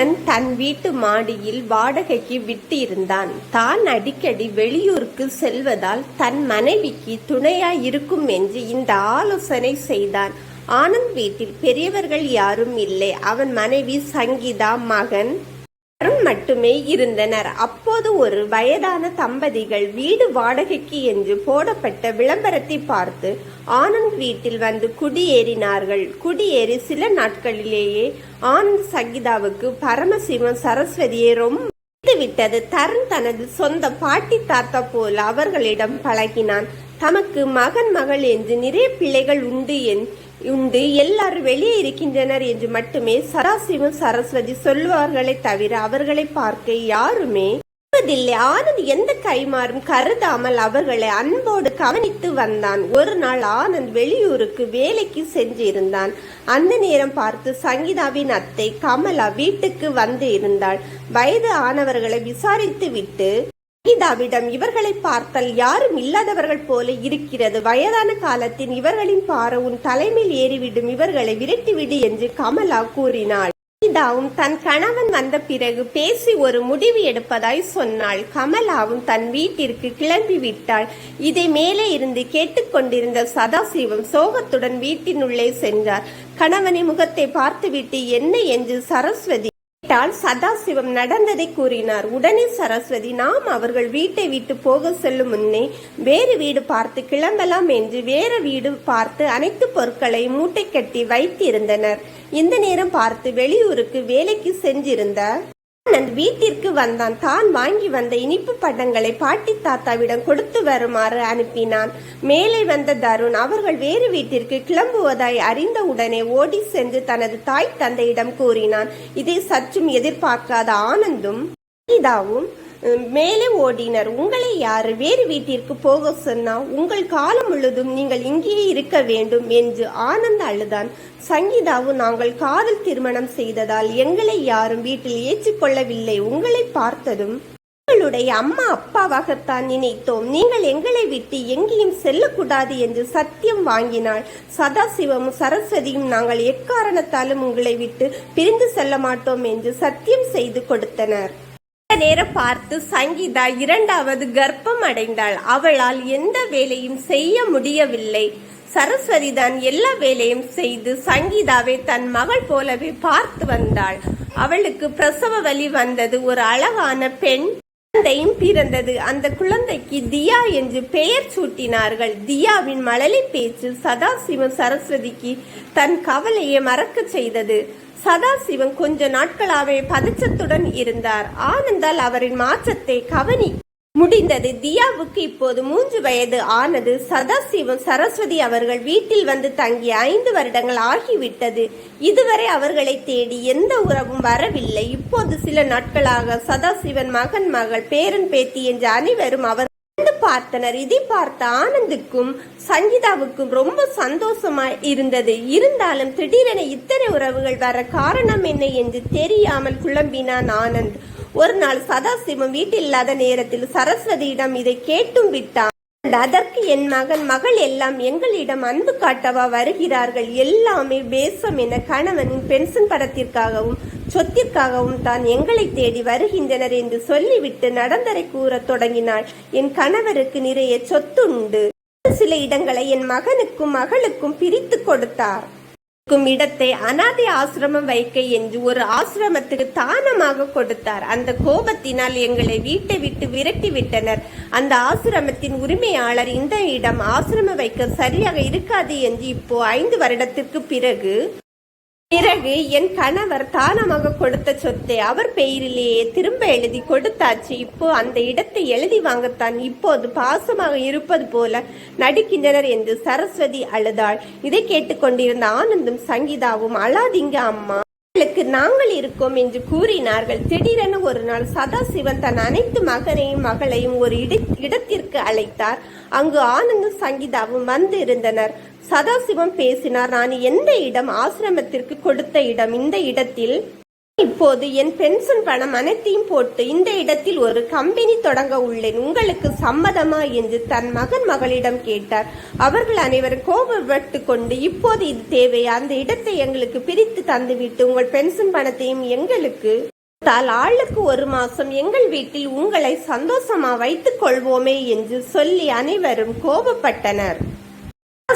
அவன் தன் வீட்டு மாடியில் வாடகைக்கு விட்டிருந்தான். தான் அடிக்கடி வெளியூருக்கு செல்வதால் தன் மனைவிக்கு துணையாய் இருக்கும் என்று இந்த ஆலோசனை செய்தான். ஆனந்த் வீட்டில் பெரியவர்கள் யாரும் இல்லை. அவன் மனைவி சங்கீதா மகன் மட்டுமே இருந்தனர். அப்போது ஒரு வயதான தம்பதிகள் வீடு வாடகைக்கு என்று போடப்பட்ட விளம்பரத்தை பார்த்து ஆனந்த் வீட்டில் வந்து குடியேறினார்கள். குடியேறி சில நாட்களிலேயே ஆனந்த் சங்கீதாவுக்கு பரமசிவம் சரஸ்வதியை ரொம்ப விட்டது தருண் தனது சொந்த பாட்டி தாத்தா போல் அவர்களிடம் பழகினான். தமக்கு மகன் மகள் என்று நிறைய பிள்ளைகள் உண்டு என் உண்டு. எல்லாரும் வெளியே இருக்கின்றனர் என்று மட்டுமே சதாசிவம் சரஸ்வதி சொல்வார்களே தவிர அவர்களை பார்க்க யாருமே ஆனந்த் எந்த கைமாறும் கருதாமல் அவர்களை அன்போடு கவனித்து வந்தான். ஒரு நாள் ஆனந்த் வெளியூருக்கு வேலைக்கு சென்றிருந்தான். அந்த நேரம் பார்த்து சங்கீதாவின் அத்தை கமலா வீட்டுக்கு வந்து இருந்தாள். வயது ஆனவர்களை விசாரித்து விட்டு சங்கீதாவிடம் இவர்களை பார்த்தால் யாரும் இல்லாதவர்கள் போல இருக்கிறது. வயதான காலத்தின் இவர்களின் பார உன் தலைமையில் ஏறிவிடும் இவர்களை விரட்டிவிடு என்று கமலா கூறினாள். சங்கீதாவும் தன் கணவன் வந்த பிறகு பேசி ஒரு முடிவு எடுப்பதாய் சொன்னாள். கமலாவும் தன் வீட்டிற்கு கிளம்பி விட்டாள். இதை மேலே இருந்து கேட்டுக்கொண்டிருந்த சதாசிவம் சோகத்துடன் வீட்டினுள்ளே சென்றார். கணவனின் முகத்தை பார்த்துவிட்டு என்ன? என்று சரஸ்வதி கேட்டால் சதாசிவம் நடந்ததை கூறினார். உடனே சரஸ்வதி நாம் அவர்கள் வீட்டை விட்டு போக செல்லும் முன்னே வேறு வீடு பார்த்து கிளம்பலாம் என்று வேறு வீடு பார்த்து அனைத்து பொருட்களை மூட்டை கட்டி வைத்திருந்தனர். இந்த நேரம் பார்த்து வெளியூருக்கு வேலைக்கு சென்றிருந்த ஆனந்த் வீட்டிற்கு வந்தான். தான் வாங்கி வந்த இனிப்பு பண்டங்களை பாட்டி தாத்தாவிடம் கொடுத்து வருமாறு அனுப்பினான். மேலே வந்த தருண் அவர்கள் வேறு வீட்டிற்கு கிளம்புவதாய் அறிந்தவுடனே ஓடி சென்று தனது தாய் தந்தையிடம் கூறினான். இதை சற்றும் எதிர்பார்க்காத ஆனந்தும் சங்கீதாவும் மேலே ஓடினர். உங்களை யார்? வேறு வீட்டிற்கு போக சொன்னா உங்கள் காலம் முழுதும் நீங்கள் இங்கேயே இருக்க வேண்டும் என்று ஆனந்த் அழுதான். சங்கீதாவும் நாங்கள் காதல் திருமணம் செய்ததால் எங்களை யாரும் வீட்டில் ஏற்றுக்கொள்ளவில்லை. உங்களை பார்த்ததும் உங்களுடைய அம்மா அப்பாவாகத்தான் நினைத்தோம். நீங்கள் எங்களை விட்டு எங்கேயும் செல்லக்கூடாது என்று சத்தியம் வாங்கினாள். சதாசிவமும் சரஸ்வதியும் நாங்கள் எக்காரணத்தாலும் உங்களை விட்டு பிரிந்து செல்ல மாட்டோம் என்று சத்தியம் செய்து கொடுத்தனர். நேரம் பார்த்து சங்கீதா இரண்டாவது கர்ப்பம் அடைந்தாள் அவளால் எந்த வேலையும் செய்ய முடியவில்லை. சரஸ்வதி தான் எல்லா வேலையும் செய்து சங்கீதாவை தன் மகள் போலவே பார்த்து வந்தாள். அவளுக்கு பிரசவ வலி வந்தது. ஒரு அழகான பெண் குழந்தையும் பிறந்தது. அந்த குழந்தைக்கு தியா என்று பெயர் சூட்டினார்கள். தியாவின் மழலை பேச்சு சதாசிவம் சரஸ்வதிக்கு தன் கவலையை மறக்கச் செய்தது. சதாசிவம் கொஞ்ச நாட்களாவே பதச்சத்துடன் இருந்தார். ஆனந்தால் அவரின் மாற்றத்தை கவனி முடிந்தது. தியாவுக்கு இப்போது மூன்று வயது ஆனது. சதாசிவம் சரஸ்வதி அவர்கள் வீட்டில் வந்து தங்கி ஐந்து வருடங்கள் ஆகிவிட்டது. இதுவரை அவர்களை தேடி எந்த உறவும் வரவில்லை. இப்போது சில நாட்களாக சதாசிவன் மகன் மகள் பேரன் பேத்தி என்று அனைவரும் அவர் பார்த்தனர். இதை பார்த்த ஆனந்துக்கும் சங்கீதாவுக்கும் ரொம்ப சந்தோஷமா இருந்தது. இருந்தாலும் திடீரென இத்தனை உறவுகள் வர காரணம் என்ன என்று தெரியாமல் குழம்பினான் ஆனந்த். ஒரு நாள் சதாசிவம் வீட்டில் இல்லாத நேரத்தில் சரஸ்வதியிடம் இதை கேட்டும் விட்டான். அதற்கு என் மகன் மகள் எல்லாம் எங்களிடம் அன்பு காட்டவா வருகிறார்கள். எல்லாமே பேசம் என கணவனின் பென்ஷன் படத்திற்காகவும் சொத்திற்காகவும் தான் எங்களை தேடி வருகின்றனர் என்று சொல்லிவிட்டு நடந்தரை கூறத் தொடங்கினாள். என் கணவருக்கு நிறைய சொத்துண்டு. சில இடங்களை என் மகனுக்கும் மகளுக்கும் பிரித்து கொடுத்தார். இருக்கும் இடத்தை அனாதை ஆசிரமம் வைக்க என்று ஒரு ஆசிரமத்துக்கு தானமாக கொடுத்தார். அந்த கோபத்தினால் எங்களை வீட்டை விட்டு விரட்டி விட்டனர் அந்த ஆசிரமத்தின் உரிமையாளர் இந்த இடம் ஆசிரமம் வைக்க சரியாக இருக்காது என்று இப்போ ஐந்து வருடத்திற்கு பிறகு பிறகு என் கணவர் தானமாக கொடுத்த சொத்தை அவர் பெயரிலேயே திரும்ப எழுதி கொடுத்தாச்சு. இப்போ அந்த இடத்தை எழுதி வாங்கத்தான் இப்போது பாசமாக இருப்பது போல நடிக்கின்றனர் என்று சரஸ்வதி அழுதாள். இதை கேட்டுக்கொண்டிருந்த ஆனந்தும் சங்கீதாவும் அழாதீங்க அம்மா. உங்களுக்கு நாங்கள் இருக்கோம் என்று கூறினார்கள். திடீரென ஒரு நாள் சதாசிவன் தன் அனைத்து மகனையும் மகளையும் ஒரு இடத்திற்கு அழைத்தார். அங்கு ஆனந்தும் சங்கீதாவும் வந்து இருந்தனர் சதாசிவம் பேசினார் நான் எந்த இடம் ஆசிரமத்திற்கு கொடுத்த இடம்? இந்த இடத்தில் இப்போது என் பென்ஷன் பணம் அனைத்தையும் போட்டு இந்த இடத்தில் ஒரு கம்பெனி தொடங்க உள்ளேன். உங்களுக்கு சம்மதமா என்று தன் மகன் மகளிடம் கேட்டார். அவர்கள் அனைவரும் கோபப்பட்டு கொண்டு இப்போது இது தேவை. அந்த இடத்தை எங்களுக்கு பிரித்து தந்துவிட்டு உங்கள் பென்ஷன் பணத்தையும் எங்களுக்கு ஆளுக்கு ஒரு மாசம் எங்கள் வீட்டில் உங்களை சந்தோஷமா வைத்துக் கொள்வோமே என்று சொல்லி அனைவரும் கோபப்பட்டனர்.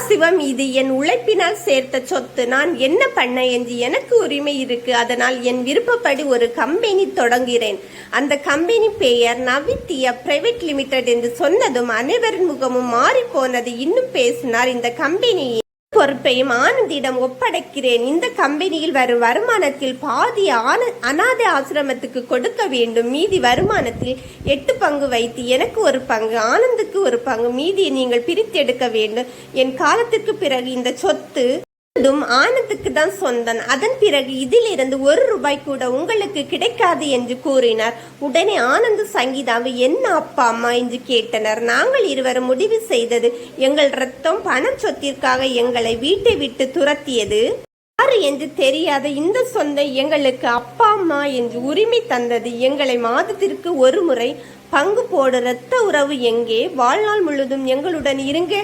சிவம் இது என் உழைப்பினால் சேர்த்த சொத்து. நான் என்ன பண்ண என்று எனக்கு உரிமை இருக்கு. அதனால் என் விருப்பப்படி ஒரு கம்பெனி தொடங்குகிறேன். அந்த கம்பெனி பெயர் நவித்தியா பிரைவேட் லிமிடெட் என்று சொன்னதும் அனைவரின் முகமும் மாறிப்போனது. இன்னும் பேசினார். இந்த கம்பெனியை பொறுப்பையும் ஆனந்திடம் ஒப்படைக்கிறேன். இந்த கம்பெனியில் வரும் வருமானத்தில் பாதி ஆன அனாதை ஆசிரமத்துக்கு கொடுக்க வேண்டும். மீதி வருமானத்தில் எட்டு பங்கு வைத்து எனக்கு ஒரு பங்கு ஆனந்துக்கு ஒரு பங்கு. மீதியை நீங்கள் பிரித்தெடுக்க வேண்டும். என் காலத்திற்கு பிறகு இந்த சொத்து முழுவதும் ஆனந்துக்கு தான் சொந்தம் அதன் பிறகு இதிலிருந்து ஒரு ரூபாய் கூட உங்களுக்கு கிடைக்காது என்று கூறினார். உடனே ஆனந்த் சங்கீதாவை என்ன அப்பா அம்மா என்று கேட்டனர். நாங்கள் இருவரும் முடிவு செய்தது எங்கள் ரத்தம் பணம் சொத்திற்காக எங்களை வீட்டை விட்டு துரத்தியது. யாரு என்று தெரியாத இந்த சொந்தம் எங்களுக்கு அப்பா அம்மா என்று உரிமை தந்தது. எங்களை மாதத்திற்கு ஒரு முறை பங்கு போடு இரத்த உறவு எங்கே? வாழ்நாள் முழுதும் எங்களுடன் இருங்க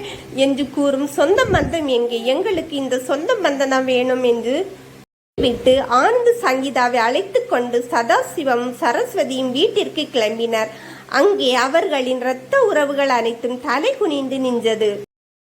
என்று கூறும் சொந்த பந்தம் எங்கே? எங்களுக்கு இந்த சொந்த பந்தம் வேணும் என்று விட்டு ஆனந்த சங்கீதாவை அழைத்து கொண்டு சதாசிவமும் சரஸ்வதியும் வீட்டிற்கு கிளம்பினர். அங்கே அவர்களின் இரத்த உறவுகள் அனைத்தும் தலை குனிந்து நின்றது.